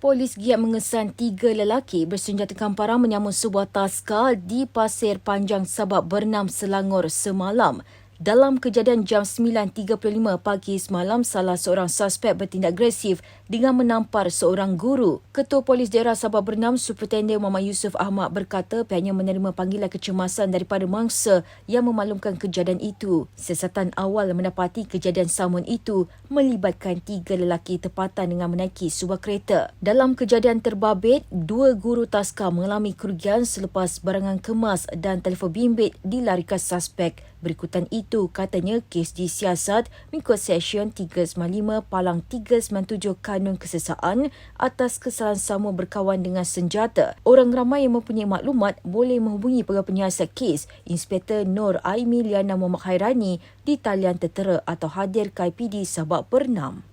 Polis giat mengesan tiga lelaki bersenjatakan parang menyambung sebuah taska di Pasir Panjang Sabak Bernam Selangor semalam. Dalam kejadian jam 9.35 pagi semalam, salah seorang suspek bertindak agresif dengan menampar seorang guru. Ketua Polis Daerah Sabah Bernam, Superintendent Muhammad Yusof Ahmad berkata pihaknya menerima panggilan kecemasan daripada mangsa yang memaklumkan kejadian itu. Siasatan awal mendapati kejadian samun itu melibatkan tiga lelaki tempatan dengan menaiki sebuah kereta. Dalam kejadian terbabit, dua guru taska mengalami kerugian selepas barangan kemas dan telefon bimbit dilarikan suspek. Berikutan itu, katanya kes disiasat mengikut Seksyen 395 Palang 397 Kanun Kesesaan atas kesalahan sama berkawan dengan senjata. Orang ramai yang mempunyai maklumat boleh menghubungi pegawai penyiasat kes Inspektor Nur Aimi Liana Muhammad Khairani di talian tertera atau hadir KIPD Sabak Bernam.